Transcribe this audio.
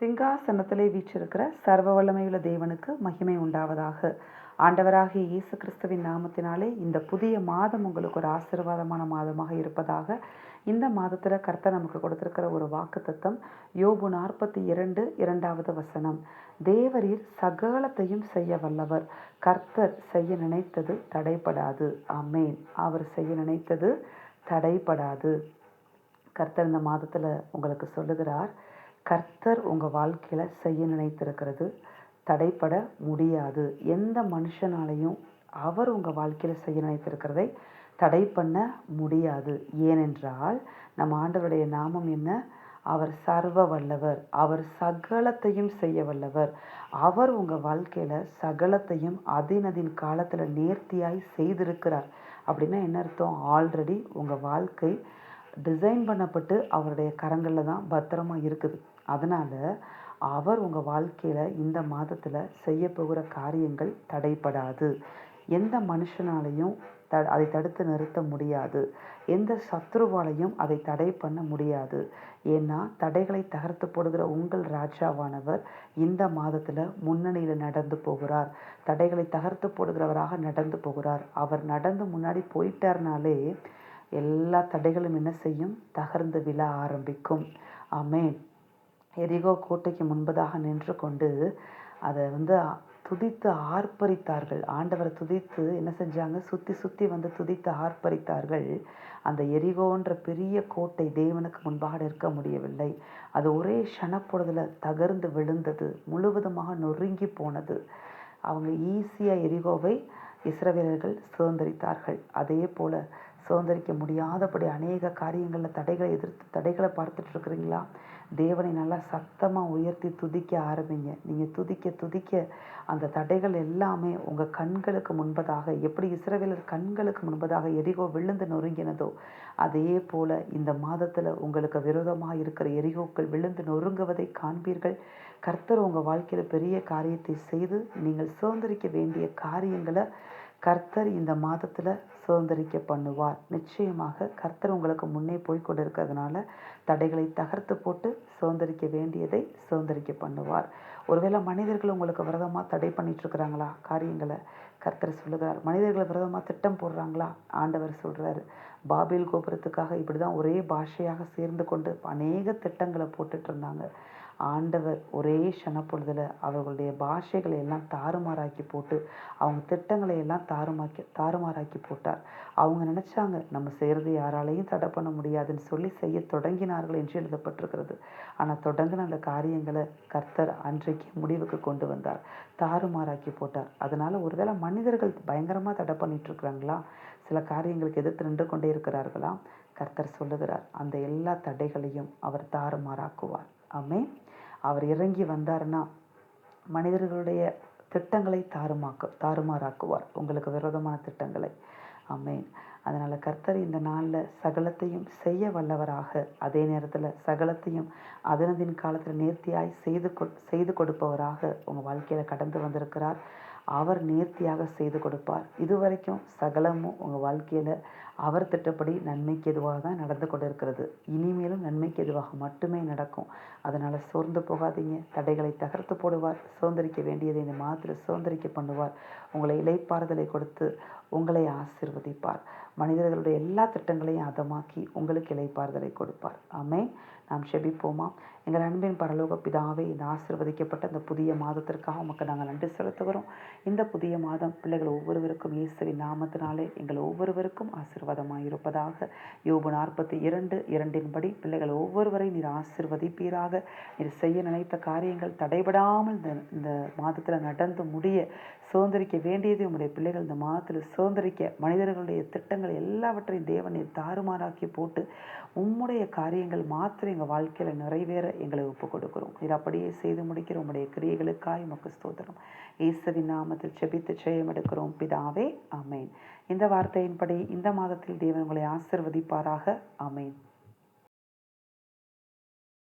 சிங்காசனத்திலே வீற்றிருக்கிற சர்வ வல்லமையுள்ள தேவனுக்கு மகிமை உண்டாவதாக. ஆண்டவராகிய இயேசு கிறிஸ்துவின் நாமத்தினாலே இந்த புதிய மாதம் உங்களுக்கு ஒரு ஆசீர்வாதமான மாதமாக இருப்பதாக இந்த மாதத்தில் கர்த்தர் நமக்கு கொடுத்திருக்கிற ஒரு வாக்கு தத்தம் யோபு நாற்பத்தி இரண்டு இரண்டாவது வசனம். தேவரீர் சகலத்தையும் செய்ய வல்லவர். கர்த்தர் செய்ய நினைத்தது தடைப்படாது அமேன் அவர் செய்ய நினைத்தது தடைப்படாது கர்த்தர் இந்த மாதத்தில் உங்களுக்கு சொல்லுகிறார் கர்த்தர் உங்கள் வாழ்க்கையில் செய்ய நினைத்திருக்கிறது. தடைப்பட முடியாது. எந்த மனுஷனாலையும் அவர் உங்கள் வாழ்க்கையில் செய்ய நினைத்திருக்கிறதை தடை பண்ண முடியாது. ஏனென்றால் நம் ஆண்டவருடைய நாமம் என்ன? அவர் சர்வ வல்லவர். அவர் சகலத்தையும் செய்ய வல்லவர். அவர் உங்கள் வாழ்க்கையில் சகலத்தையும் அதினதின் காலத்தில் நேர்த்தியாய் செய்திருக்கிறார். அப்படின்னா என்ன அர்த்தம்? ஆல்ரெடி உங்கள் வாழ்க்கை டிசைன் பண்ணப்பட்டு அவருடைய கரங்களில் தான் பத்திரமா இருக்குது. அதனால் அவர் உங்கள் வாழ்க்கையில் இந்த மாதத்தில் செய்ய போகிற காரியங்கள் தடைப்படாது எந்த மனுஷனாலையும் த அதை தடுத்து நிறுத்த முடியாது. எந்த சத்ருவாலையும் அதை தடை பண்ண முடியாது. ஏன்னா தடைகளை தகர்த்து போடுகிற உங்கள் ராஜாவானவர் இந்த மாதத்தில் முன்னணியில் நடந்து போகிறார். தடைகளை தகர்த்து போடுகிறவராக நடந்து போகிறார். அவர் நடந்து முன்னாடி போயிட்டார்னாலே எல்லா தடைகளும் என்ன செய்யும்? தகர்ந்து விழ ஆரம்பிக்கும். ஆமேன். எரிகோ கோட்டைக்கு முன்பதாக நின்று கொண்டு அதை வந்து துதித்து ஆர்ப்பரித்தார்கள். ஆண்டவரை துதித்து என்ன செஞ்சாங்க? சுற்றி சுற்றி வந்து துதித்து ஆர்ப்பரித்தார்கள். அந்த எரிகோன்ற பெரிய கோட்டை தேவனுக்கு முன்பாக நிற்க முடியவில்லை. அது ஒரே க்ஷணப்பொழுதில் தகர்ந்து விழுந்தது. முழுவதுமாக நொறுங்கி போனது. அவங்க ஈஸியாக எரிகோவை இஸ்ரவேலர்கள் சுதந்திரித்தார்கள். அதே போல் சுதந்திரிக்க முடியாதபடி அநேக காரியங்களில் தடைகளை எதிர்த்து தடைகளை பார்த்துட்டு இருக்கிறீங்களா? தேவனை நல்லா சத்தமாக உயர்த்தி துதிக்க ஆரம்பிங்க. நீங்கள் துதிக்க துதிக்க அந்த தடைகள் எல்லாமே உங்கள் கண்களுக்கு முன்பதாக எப்படி இஸ்ரவேலர் கண்களுக்கு முன்பதாக எரிகோ விழுந்து நொறுங்கினதோ அதே போல் இந்த மாதத்தில் உங்களுக்கு விரோதமாக இருக்கிற எரிகோக்கள் விழுந்து நொறுங்குவதை காண்பீர்கள். கர்த்தர் உங்கள் வாழ்க்கையில் பெரிய காரியத்தை செய்து நீங்கள் சுதந்திரிக்க வேண்டிய காரியங்களை கர்த்தர் இந்த மாதத்தில் சுதந்திரிக்க பண்ணுவார். நிச்சயமாக கர்த்தர் உங்களுக்கு முன்னே போய் கொண்டிருக்கிறதுனால தடைகளை தகர்த்து போட்டு சுதந்திரிக்க வேண்டியதை சுதந்திரிக்க பண்ணுவார். ஒருவேளை மனிதர்கள் உங்களுக்கு விரதமாக தடை பண்ணிட்டு இருக்கிறாங்களா? காரியங்களை கர்த்தர் சொல்லுகிறார். மனிதர்களை விரதமாக திட்டம் போடுறாங்களா? ஆண்டவர் சொல்கிறாரு பாபில் கோபுரத்துக்காக இப்படி தான் ஒரே பாஷையாக சேர்ந்து கொண்டு அநேக திட்டங்களை போட்டுட்டு இருந்தாங்க. ஆண்டவர் ஒரே க்ஷணப்பொழுதில் அவர்களுடைய பாஷைகளை எல்லாம் தாறுமாறாக்கி போட்டு அவங்க திட்டங்களை எல்லாம் தாறுமாக்கி தாறுமாறாக்கி போட்டார். அவங்க நினச்சாங்க நம்ம செய்கிறது யாராலையும் தடை பண்ண முடியாதுன்னு சொல்லி செய்ய தொடங்கினார்கள் என்று எழுதப்பட்டிருக்கிறது. ஆனால் தொடங்கின அந்த காரியங்களை கர்த்தர் அன்றைக்கு முடிவுக்கு கொண்டு வந்தார். தாறுமாறாக்கி போட்டார். அதனால் ஒருவேளை மனிதர்கள் பயங்கரமாக தடை பண்ணிட்டுருக்குறாங்களா சில காரியங்களுக்கு எதிர்த்து நின்று கொண்டே இருக்கிறார்களா? கர்த்தர் சொல்லுகிறார் அந்த எல்லா தடைகளையும் அவர் தாறுமாறாக்குவார். ஆமே அவர் இறங்கி வந்தாருன்னா மனிதர்களுடைய திட்டங்களை தாறுமாக்க தாறுமாறாக்குவார். உங்களுக்கு விரோதமான திட்டங்களை. அமேன் அதனால் கர்த்தர் இந்த நாளில் சகலத்தையும் செய்ய வல்லவராக. அதே நேரத்தில் சகலத்தையும் அதனதின் காலத்தில் நேர்த்தியாய் செய்து கொ செய்து கொடுப்பவராக உங்கள் வாழ்க்கையில் கடந்து வந்திருக்கிறார். அவர் நேர்த்தியாக செய்து கொடுப்பார். இதுவரைக்கும் சகலமும் உங்கள் வாழ்க்கையில் அவர் திட்டப்படி நன்மைக்கு எதுவாக தான் நடந்து கொண்டு இருக்கிறது இனிமேலும் நன்மைக்கு எதுவாக மட்டுமே நடக்கும். அதனால் சோர்ந்து போகாதீங்க. தடைகளை தகர்த்து போடுவார். சுதந்திரிக்க வேண்டியதை இந்த மாதத்தில் சுதந்திரிக்க பண்ணுவார். உங்களை இலைப்பாறுதலை கொடுத்து உங்களை ஆசிர்வதிப்பார். மனிதர்களுடைய எல்லா திட்டங்களையும் அதமாக்கி உங்களுக்கு இலைப்பாறுதலை கொடுப்பார். ஆமே நாம் செபிப்போமா? எங்கள் அன்பின் பரலோக பிதாவே இந்த ஆசிர்வதிக்கப்பட்ட இந்த புதிய மாதத்திற்காக உமக்கு நாங்கள் நன்றி செலுத்துகிறோம். இந்த புதிய மாதம் பிள்ளைகள் ஒவ்வொருவருக்கும் இயேசுவின் நாமத்தினாலே எங்கள் ஒவ்வொருவருக்கும் ஆசிர்வாதமாக இருப்பதாக யோபு நாற்பத்தி இரண்டு இரண்டின்படி பிள்ளைகள் ஒவ்வொருவரை நீர் ஆசிர்வதிப்பீராக. நீர் செய்ய நினைத்த காரியங்கள் தடைபடாமல் இந்த இந்த மாதத்தில் நடந்து முடிய சுதந்திரிக்க வேண்டியது உங்களுடைய பிள்ளைகள் இந்த மாதத்தில் சுதந்திரிக்க மனிதர்களுடைய திட்டங்கள் எல்லாவற்றையும் தேவன் நீர் தாறுமாறாக்கி போட்டு உம்முடைய காரியங்கள் மாத்திரை எங்கள் வாழ்க்கையில் நிறைவேற எங்களை ஒப்பு கொடுக்குறோம். இது அப்படியே செய்து முடிக்கிற உங்களுடைய கிரியைகளுக்காய் உமக்கு ஸ்தோத்திரம். இயேசுவின் நாமத்தில் செபித்து ஜெயம் எடுக்கிறோம். பிதாவே அமேன் இந்த வார்த்தையின்படி இந்த மாதத்தில் தேவன் உங்களை ஆசிர்வதிப்பாராக. அமேன்